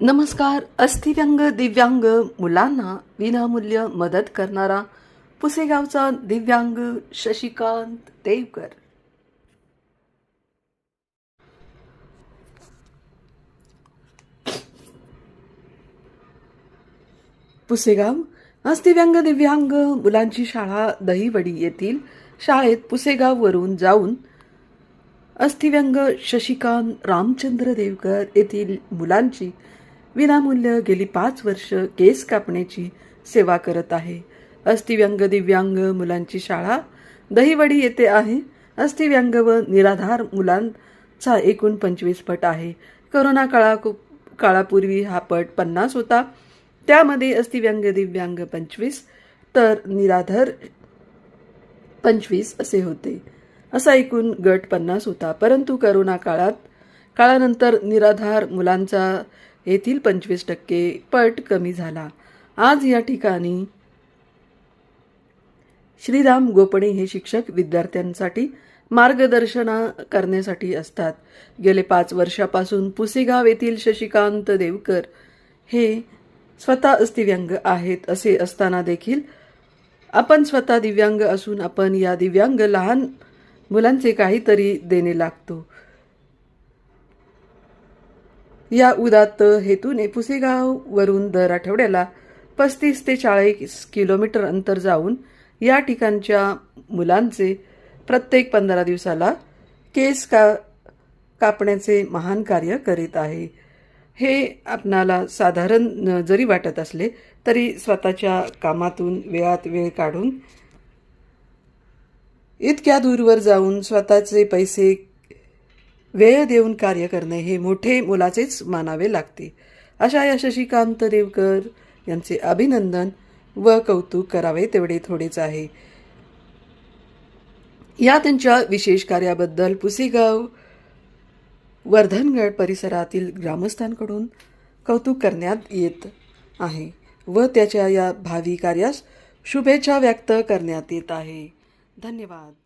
नमस्कार अस्थिव्यंग दिव्यांग मुलांना विनामूल्य मदत करणारा पुसेगावचा दिव्यांग शशिकांत देवकर. पुसेगाव अस्थिव्यंग दिव्यांग मुलांची शाळा दहीवडी येथील शाळेत पुसेगाववरून जाऊन अस्थिव्यंग शशिकांत रामचंद्र देवकर येथील मुलांची विनामूल्य गेली पाच वर्ष केस कापण्याची सेवा करत आहे. अस्थिव्यंग दिव्यांग मुलांची शाळा दहीवडी येथे आहे. अस्थिव्यंग व निराधार मुलांचा एकूण पंचवीस पट आहे. करोना काळा काळापूर्वी हा पट पन्नास होता. त्यामध्ये अस्थिव्यंग दिव्यांग पंचवीस तर निराधार पंचवीस असे होते. असा एकूण गट पन्नास होता. परंतु करोना काळात काळानंतर निराधार मुलांचा येथील पंचवीस टक्के पट कमी झाला. आज या ठिकाणी श्रीराम गोपणे हे शिक्षक विद्यार्थ्यांसाठी मार्गदर्शना करण्यासाठी असतात. गेले पाच वर्षापासून पुसेगाव येथील शशिकांत देवकर हे स्वतः अस्थिव्यंग आहेत असे असताना देखील आपण स्वतः दिव्यांग असून आपण या दिव्यांग लहान मुलांचे काहीतरी देणे लागतो. या उदात्त हेतूने पुसेगाववरून दर आठवड्याला पस्तीस ते चाळीस किलोमीटर अंतर जाऊन या ठिकाणच्या मुलांचे प्रत्येक पंधरा दिवसाला केस का कापण्याचे महान कार्य करीत आहे. हे आपणाला साधारण जरी वाटत असले तरी स्वतःच्या कामातून वेळात वेळ काढून इतक्या दूरवर जाऊन स्वतःचे पैसे वेळ देऊन कार्य करणे हे मोठे मुलाचेच मानावे लागते. अशा या शशिकांत देवकर यांचे अभिनंदन व कौतुक करावे तेवढे थोडेच आहे. या त्यांच्या विशेष कार्याबद्दल पुसेगाव वर्धनगड परिसरातील ग्रामस्थांकडून कौतुक करण्यात येत आहे व त्याच्या या भावी कार्यास शुभेच्छा व्यक्त करण्यात येत आहे. धन्यवाद.